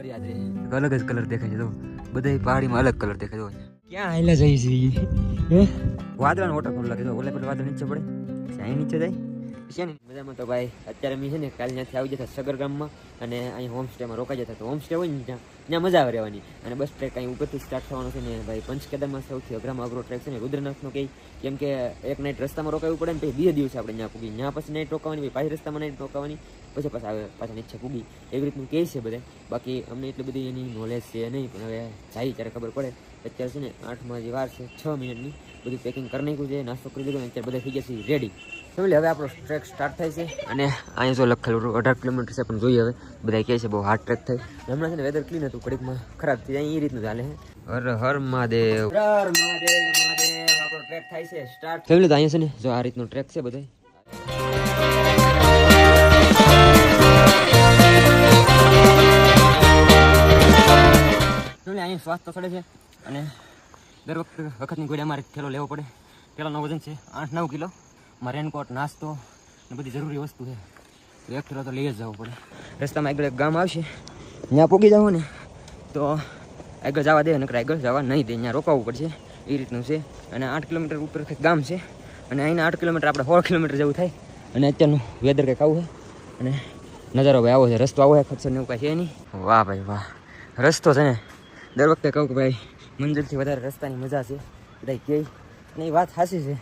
પર યાદ રહે અલગ જ કલર દેખાય છે તો બધા પહાડીમાં અલગ કલર દેખાય છે ક્યાં આયલા જઈ છે હે? વાદળાનો વોટરફોલ લાગે તો ઓલે પર વાદળ નીચે પડે. અહીં નીચે જાય. છે ને મજામાં તો ભાઈ અત્યારે મેં છે ને કાલે ત્યાંથી આવી જતા સગર ગામમાં અને અહીં હોમસ્ટેમાં રોકાઈ જતા. તો હોમસ્ટે હોય ને ત્યાં ત્યાં મજા આવે રહેવાની. અને બસ ટ્રેક અહીં ઉપરથી સ્ટાર્ટ થવાનો છે ને ભાઈ પંચકેદારમાં સૌથી અઘરામાં અઘરો ટ્રેક છે ને રુદ્રનાથનો કહી કેમ કે એક નાઇટ રસ્તામાં રોકાવું પડે ને પછી બે દિવસે આપણે ત્યાં પૂગી ત્યાં પછી નાઇટ રોકાવાની પછી પાછી રસ્તામાં નાઇટ રોકાવાની. પછી પાછા આવે પાછા નીચે પૂગી એવી રીતનું કહે છે બધે. બાકી અમને એટલી બધી એની નોલેજ છે નહીં પણ હવે જાય ત્યારે ખબર પડે. અત્યારે છે ને આઠમાં જે વાર છે છ મિનિટની બધું પેકિંગ કરી નાખ્યું છે નાસ્તો કરી દીધો અત્યારે બધા થઈ ગયા છે રેડી ફેમિલી હવે આપણો ટ્રેક સ્ટાર્ટ થાય છે અને અહીંયા જો લખેલું અઢાર કિલોમીટર છે પણ જોઈએ હવે. બધા કહે છે બહુ હાર્ડ ટ્રેક થાય. હમણાં છે ને વેધર ક્લીન હતું કડીકમાં ખરાબ થઈ જાય એ રીતનું ચાલે છે હર હર મહાદેવ. હર મહાદેવ મહાદેવ આપણો ટ્રેક થાય છે સ્ટાર્ટ ફેમિલી તો અહીંયા છે ને જો આ રીતનો ટ્રેક છે બધા ફેમિલી અહીંયા શ્વાસ તો છે. અને દર વખતે વખતની ગોળ્યા અમારે થેલો લેવો પડે. થેલાનો વજન છે આઠ નવ કિલો. મારે રેનકોટ, નાસ્તો ને બધી જરૂરી વસ્તુ છે. એક થેલો તો લઈ જ જવો પડે. રસ્તામાં આગળ એક ગામ આવશે. ત્યાં પૂગી જાવ ને, તો આગળ જવા દે, નકર આગળ જવા નહીં દે. ત્યાં રોકાવવું પડશે. એ રીતનું છે. અને આઠ કિલોમીટર ઉપર કંઈક ગામ છે. અને અહીંના આઠ કિલોમીટર આપણે સોળ કિલોમીટર જેવું થાય. અને અત્યારનું વેધર કંઈક આવું છે. અને નજારો ભાઈ આવો છે. રસ્તો આવો છે, ખર્ચો ને એવું કાંઈ છે નહીં. વાહ ભાઈ વાહ. રસ્તો છે ને દર વખતે કહું કે ભાઈ મંજિલથી વધારે રસ્તાની મજા છે. બધા કહે. અને એ વાત સાચી છે.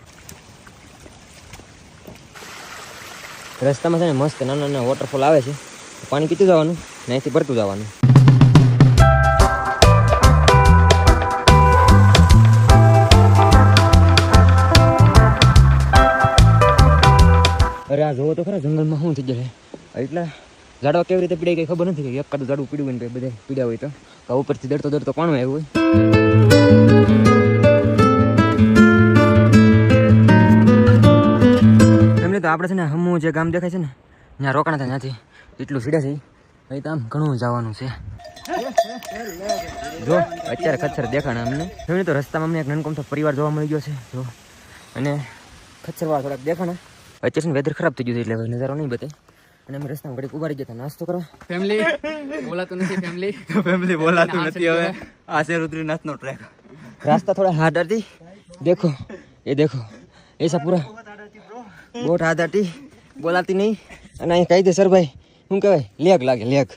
રસ્તામાં છે ને મસ્ત નાના નાના વોટરફોલ આવે છે. પાણી પીતું જવાનું, ને અહીંથી ભરતું જવાનું. અરે આ જોવો તો ખરા, જંગલમાં શું થઈ જશે એટલા ઝાડવા કેવી રીતે પીડાય કઈ ખબર નથી કે એક કાદું ઝાડવું પીડ્યું હોય ને બધે પીડ્યા હોય તો. તો ઉપરથી દડતો દડતો કોણ આવ્યું હોય? એમને તો આપણે છે ને હમું જે ગામ દેખાય છે ને, ત્યાં રોકાણા હતા ત્યાંથી. એટલું સીડા છે અહીં તો આમ ઘણું જવાનું છે. જો, અત્યારે ખચ્છર દેખાણા અમને. એમને તો રસ્તામાં અમને એક નાનકમતો પરિવાર જોવા મળી ગયો છે. જો, અને ખચ્છરવાળા થોડાક દેખાણા. અત્યારે વેધર ખરાબ થઈ ગયું છે એટલે નજારો નહીં બતાય. અને અમે રસ્તામાં ઘડીક ઊભા રહી ગયા નાસ્તો કરવા. ફેમિલી બોલાતું નથી ફેમિલી ફેમિલી બોલાતું નથી હવે. આ છે રુદ્રનાથનો ટ્રેક રાસ્તા થોડા હાર્ડ હતી. દેખો એ દેખો. એસા પૂરા. બોટ હાથ હતી. બોલાતી નહીં. અને અહીં કહી દે સર ભાઈ શું કહેવાય? લેગ લાગે લેગ.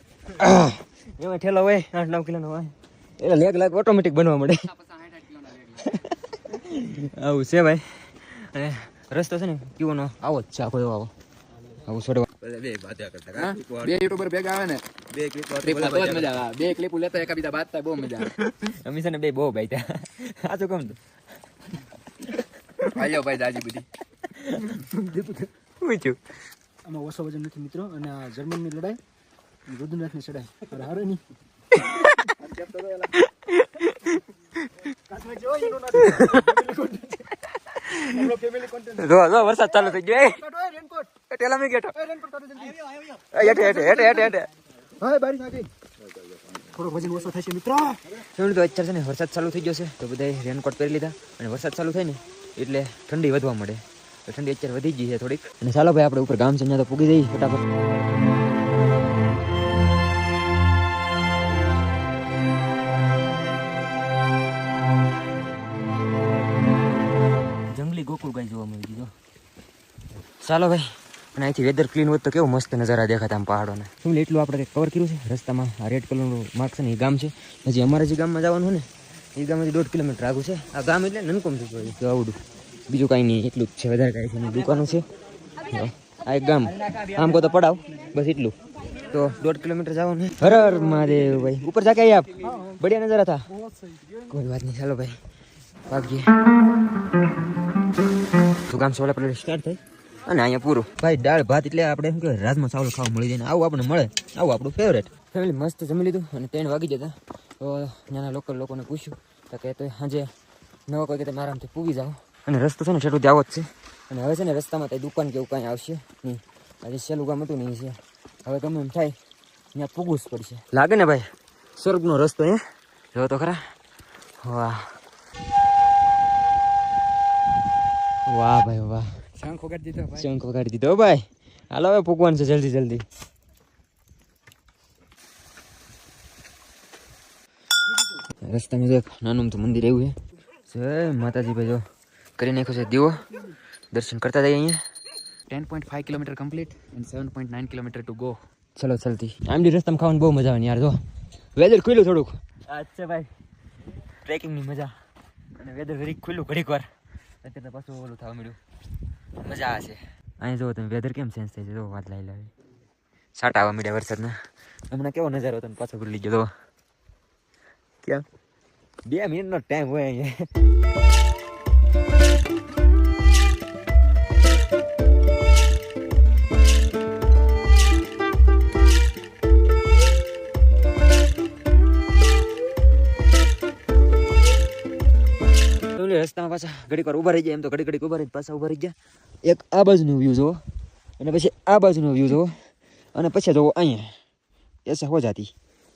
એમાં ઠેલો હોય આઠ નવ કિલોનો હોય. એટલે લેગ લાગે ઓટોમેટિક બનવા મળે. આવું છે ભાઈ. અને રસ્તો છે ને કીઓનો આવો જ છે આખો એવો આવો. આવું છોડવા બે બાધા કરતા બે યુટ્યુબર ભેગા આવે ને? બે ક્લિપ ટ્રીપ તો જ મજા આવે. બે ક્લિપ લેતા એકાબીજા બાંધતા બહુ મજા આવે. અમે છે ને બે બહુ ભાઈ ત્યાં સાચું કહું તો? આલ્યો ભાઈ દાજી બધી. હું છું? આમાં ઓછો વજન નથી મિત્રો અને આ જર્મનની લડાઈ રુદ્રનાથની ચડાઈ અરે હારે નહીં જો જો વરસાદ ચાલુ થઈ ગયો ટેલા મે ગેટો. એ હેઠે હેઠે હેઠે હેઠે હેઠે. હા બારી નાખી. થોડો વજન ઓછો થશે મિત્રો. શું તો અત્યારે છે ને વરસાદ ચાલુ થઈ ગયો છે તો બધાએ રેનકોટ પહેરી લીધા. અને વરસાદ ચાલુ થાય ને એટલે ઠંડી વધવા મળે તો ઠંડી અત્યારે વધી ગઈ છે થોડીક. અને ચાલો ભાઈ આપણે ઉપર ગામ છે ત્યાં તો પૂગી જઈએ ફટાફટ. જંગલી ગોકુળ ગાય જોવા મળી ગયું જો. ચાલો ભાઈ. અને અહીંથી વેધર ક્લીન હોત તો કેવો મસ્ત નજારા દેખાતા આમ પહાડોને. શું એટલું આપણે કવર કર્યું છે? રસ્તામાં આ રેડ કલરનું માર્ક છે ને, એ ગામ છે. હજી અમારે જે ગામમાં જવાનું હોય ને, એ ગામમાંથી દોઢ કિલોમીટર આગું છે. આ ગામ એટલે નનકોમ થતું હોય આવડું. બીજું કાંઈ નહીં, એટલું જ છે, વધારે કાંઈ છે દુકાનો છે. આ એક ગામ. આમ કહો તો પડાવ, બસ એટલું. તો દોઢ કિલોમીટર જવાનું છે. હર હર મહાદેવ ભાઈ. ઉપર જા કે આપ? બઢિયા નજારા થા કોઈ વાત નહીં, ચાલો ભાઈ. ભાગીએ. તો ગામ સોલા પેલા સ્ટાર્ટ થાય. અને અહીંયા પૂરું. ભાઈ દાળ ભાત એટલે આપણે શું કહેવાય રાજમાં ચાવલ ખાવા મળી જાય ને આવું આપણે મળે. આવું આપણું ફેવરેટ ફેમિલી મસ્ત જમી લીધું અને ત્રણ વાગી જતા તો ત્યાંના લોકલ લોકોને પૂછ્યું. તો કે તો સાંજે નવા કોઈ કે તમે આરામથી પૂગી જાઓ. અને રસ્તો છે ને છેટું આવો જ છે. અને હવે છે ને રસ્તામાં ત્યાં દુકાન કે એવું કાંઈ આવશે નહીં. આજે સહેલું ગામ હતું નહીં છે. હવે ગમે એમ થાય ત્યાં પૂગવું જ પડશે. લાગે ને ભાઈ સ્વર્ગનો રસ્તો એ જો તો ખરા. વાહ. વાહ ભાઈ વાહ. શંખ વગાડી દીધો ભાઈ. શંખ વગાડી દીધો ભાઈ. હાલો હવે પૂગવાનું છે જલ્દી જલ્દી. રસ્તામાં જો નાનું તો મંદિર એવું છે. જય માતાજી ભાઈ જો કરી નાખ્યો છે દીવો. દર્શન કરતા જઈએ અહીંયા. Ten point five kilometre complete and seven point nine kilometre to go ચલો ચલતી આમ બી રસ્તામાં ખાવાની બહુ મજા આવે યાર જો. વેધર ખુલ્લું થોડુંક. અચ્છા ભાઈ. ટ્રેકિંગની મજા. અને વેધર ઘડીક ખુલ્લું ઘડીક વાર. અત્યારે પાછું ઓલું થવા મળ્યું મજા આવશે અહીં જુઓ તમે વેધર કેમ ચેન્જ થઈ છે? જો વાત લઈ લાવી સાટા આવવા મીડિયા વરસાદના. હમણાં કેવો નજારો તમે પાછો ભૂલી ગયો કેમ બે મિનિટનો ટાઈમ હોય અહીંયા. રસ્તામાં પાછા ઘડીક વાર ઊભા રહી ગયા એમ તો ઘડી ઘડીક ઊભા રહી પાછા ઊભા રહી ગયા. એક આ બાજુનો વ્યૂ જુઓ અને પછી આ બાજુનો વ્યૂ જુઓ અને પછી જુઓ અહીંયા. એસા હો જાતી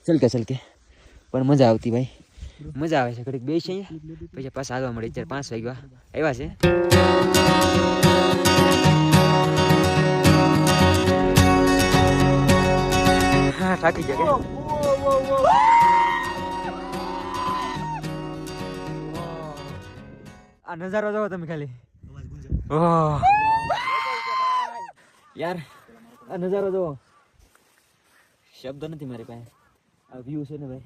ચલકે ચલકે પણ મજા આવતી ભાઈ. મજા આવે છે ઘડીક બેસી અહીંયા. પછી પાછા આવવા મળે. અત્યારે પાંચ વાગ્યા. આવ્યા છે. હા, થાકી ગયા આ નજારો જોવો તમે ખાલી. ઓહ. યાર આ નજારો જોવો. શબ્દ નથી મારી પાસે. આ વ્યૂ છે ને ભાઈ.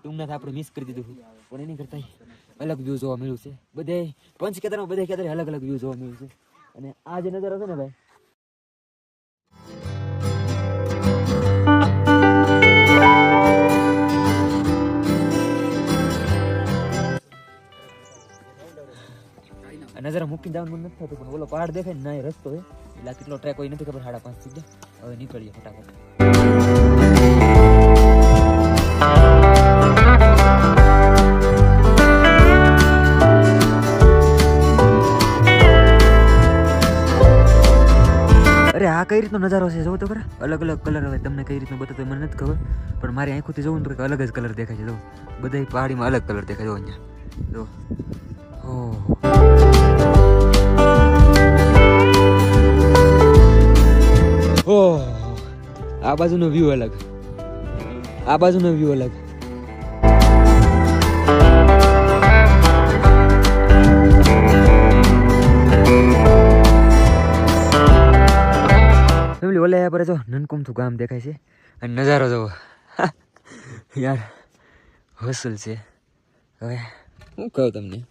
ટૂંકનાથ આપણે મિસ કરી દીધું પણ એની કરતા અલગ વ્યૂ જોવા મળ્યું છે. બધે પંચ ખેતરમાં બધે ખેતરે અલગ અલગ વ્યૂ જોવા મળ્યું છે. અને આ જે નજારો છે ને ભાઈ આ જવાનું નથી થતું પણ ઓલો પહાડ દેખાય ને રસ્તો હોય. એટલે કેટલો ટ્રેક હોય નથી ખબર, સાડા પાંચ સુધી. હવે નીકળીએ ફટાફટ. અરે, આ કઈ રીતનો નજારો છે? જોવો તો ખરા. અલગ અલગ કલર હવે તમને કઈ રીતનો બતાવતો મને નથી ખબર. પણ મારી આંખોથી ને તો કંઈક અલગ જ કલર દેખાય છે. જો બધા પહાડીમાં અલગ કલર દેખાય. જો અહીંયા. જો ઓહ. ઓહ. આ બાજુનો વ્યૂ અલગ. આ બાજુનો વ્યૂ અલગ. ફેમિલી, ઓલે પર જો નનકુમથું ગામ દેખાય છે અને નજારો જોવો. યાર, હસલ છે. હવે હું કહું તમને,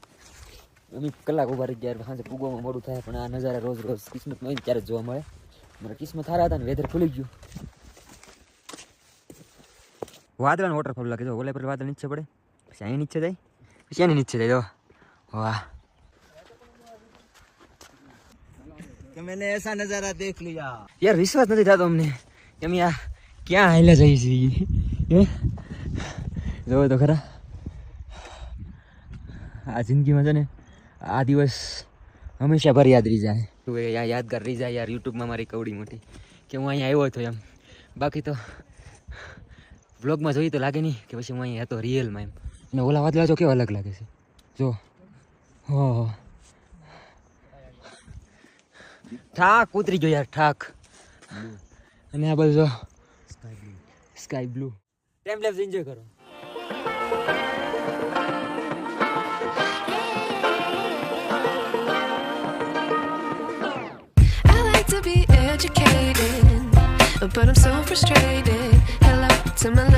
અમે કલાક ઊભા રહી ગયા સાંજે પૂગવામાં મોડું થાય, પણ આ નજારા રોજ રોજ કિસ્મતમાં ત્યારે જોવા મળે. મારા કિસ્મત સારા હતા ને વેધર ખુલી ગયું. વાદળાનો વોટરફોલ લાગે જો ઓલા પર વાદળ નીચે પડે પછી અહીં નીચે જાય પછી એની નીચે જાય જો. વાહ. કે મેને એસા નજારા દેખ લિયા યાર. વિશ્વાસ નથી થતો અમને. એમ યા ક્યાં હાલે જઈ છીએ જોવો તો ખરા. આ જિંદગીમાં છે ને આ દિવસ હંમેશા ભર યાદ રહી જાય. તું એ યાદગાર રહી જાય યાર યુટ્યુબમાં મારી કવડી મોટી. કે હું અહીંયા આવ્યો હતો એમ. બાકી તો વ્લોગમાં જોઈએ તો લાગે નહીં કે પછી હું અહીંયા હતો રિયલમાં એમ. અને ઓલા વાદળા જો કેવા અલગ લાગે છે. જો. હો ઠાક ઉતરી ગયો યાર ઠાક. અને આ બધું જો sky blue time lapse enjoy કરો. But I'm so frustrated. Hello to my.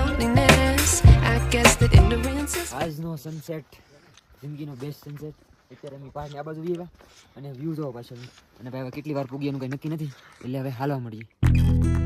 આજનો સનસેટ જિંદગીનો બેસ્ટ સનસેટ અત્યારે અમે પાછળ આ બાજુ આવ્યા. અને વ્યૂ જોવો પાછળ. અને ભાઈ હવે કેટલી વાર પૂગી એનું કંઈ નક્કી નથી. એટલે હવે હાલવા મળીએ.